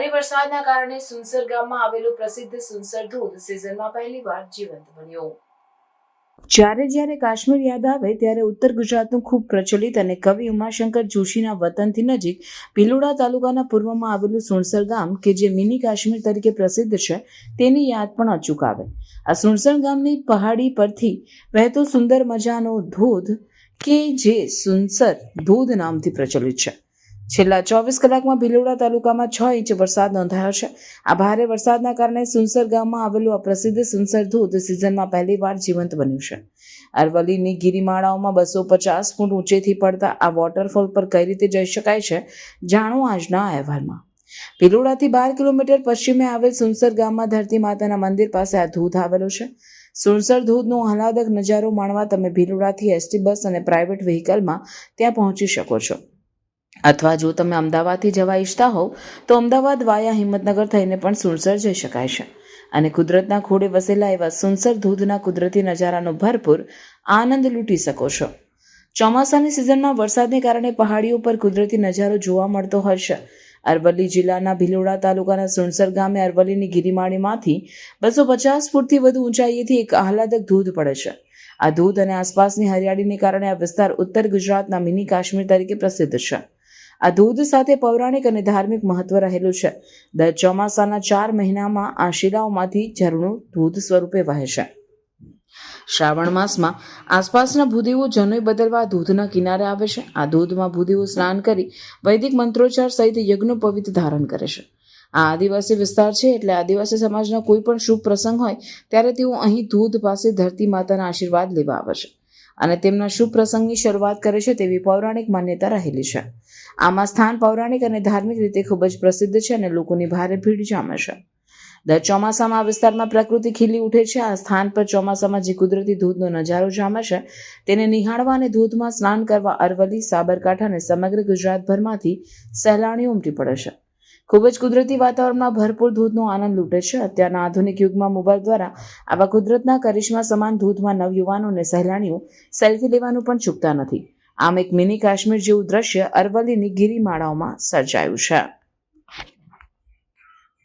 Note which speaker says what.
Speaker 1: ભારે વરસાદના કારણે સુનસર ગામમાં આવેલું પ્રસિદ્ધ સુનસર ધોધ સિઝનમાં પહેલીવાર જીવંત બન્યો. જ્યારે જ્યારે કાશ્મીર યાદ આવે ત્યારે ઉત્તર ગુજરાતનું ખૂબ પ્રચલિત અને કવિ ઉમાશંકર જોશીના વતનથી નજીક ભીલોડા તાલુકાના પૂર્વમાં આવેલું સુણસર ગામ, કે જે મિની કાશ્મીર તરીકે પ્રસિદ્ધ છે, તેની યાદ પણ અચૂક આવે. આ સુણસર ગામની પહાડી પરથી વહેતો સુંદર મજાનો ધોધ, કે જે સુનસર ધોધ નામથી પ્રચલિત છે. છેલ્લા ચોવીસ કલાકમાં ભિલોડા તાલુકામાં છ ઇંચ વરસાદ નોંધાયો છે. આ ભારે વરસાદના કારણે સુનસર ગામમાં આવેલું આ પ્રસિદ્ધ સુનસર ધોધ સિઝનમાં પહેલીવાર જીવંત બન્યું છે. અરવલ્લીની ગિરિમાળાઓમાં બસો પચાસ ફૂટ ઊંચેથી પડતા આ વોટરફોલ પર કઈ રીતે જઈ શકાય છે, જાણો આજના અહેવાલમાં. ભિલોડાથી બાર કિલોમીટર પશ્ચિમે આવેલ સુનસર ગામમાં ધરતી માતાના મંદિર પાસે આ ધોધ આવેલો છે. સુનસર ધોધનો આહલાદક નજારો માણવા તમે ભીલોડાથી એસટી બસ અને પ્રાઇવેટ વ્હીકલમાં ત્યાં પહોંચી શકો છો. અથવા જો તમે અમદાવાદથી જવા ઈચ્છતા હોવ, તો અમદાવાદ વાયા હિંમતનગર થઈને પણ સુનસર જઈ શકાય છે. અને કુદરતના ખોડે વસેલા એવા સુનસર ધોધના કુદરતી નજારાનો ભરપૂર આનંદ લૂંટી શકો છો. ચોમાસાની સિઝનમાં વરસાદને કારણે પહાડીઓ પર કુદરતી નજારો જોવા મળતો છે. અરવલ્લી જિલ્લાના ભિલોડા તાલુકાના સુણસર ગામે અરવલ્લીની ગિરિમાળીમાંથી બસો પચાસ ફૂટથી વધુ ઊંચાઈએથી એક આહલાદક ધોધ પડે છે. આ ધોધ અને આસપાસની હરિયાળીને કારણે આ વિસ્તાર ઉત્તર ગુજરાતના મિની કાશ્મીર તરીકે પ્રસિદ્ધ છે. આ ધોધ સાથે પૌરાણિક અને ધાર્મિક મહત્વ રહેલું છે. દર ચોમાસાના ચાર મહિનામાં આ શિલાઓમાંથી ઝરણું ધોધ સ્વરૂપે વહે છે. શ્રાવણ માસમાં આસપાસના ભૂદેવો જનોઈ બદલવા દૂધના કિનારે આવે છે. આ દૂધમાં ભૂદેવો સ્નાન કરી વૈદિક મંત્રોચ્ચાર સહિત યજ્ઞ પવિત્ર ધારણ કરે છે. આ આદિવાસી વિસ્તાર છે એટલે આદિવાસી સમાજના કોઈ પણ શુભ પ્રસંગ હોય ત્યારે તેઓ અહીં દૂધ પાસે ધરતી માતાના આશીર્વાદ લેવા આવે છે. અને તેમના શુભ પ્રસંગની શરૂઆત કરે છે તેવી પૌરાણિક માન્યતા રહેલી છે. આમાં સ્થાન પૌરાણિક અને ધાર્મિક રીતે ખૂબ જ પ્રસિદ્ધ છે અને લોકોની ભારે ભીડ જામે છે. દર ચોમાસામાં આ વિસ્તારમાં પ્રકૃતિ ખીલી ઉઠે છે. આ સ્થાન પર ચોમાસામાં જે કુદરતી ધોધનો નજારો જામે છે, તેને નિહાળવા અને ધોધમાં સ્નાન કરવા અરવલ્લી, સાબરકાંઠા અને સમગ્ર ગુજરાતભરમાંથી સહેલાણીઓ ઉમટી પડે છે. ખૂબ જ કુદરતી વાતાવરણમાં ભરપૂર ધોધનો આનંદ લૂંટે છે. અત્યારના આધુનિક યુગમાં મોબાઈલ દ્વારા આવા કુદરતના કરિશ્મા સમાન ધોધમાં નવયુવાનો અને સહેલાણીઓ સેલ્ફી લેવાનું પણ ચૂકતા નથી. આમ એક મિની કાશ્મીર જેવું દ્રશ્ય અરવલ્લીની ગિરિમાળાઓમાં સર્જાયું છે.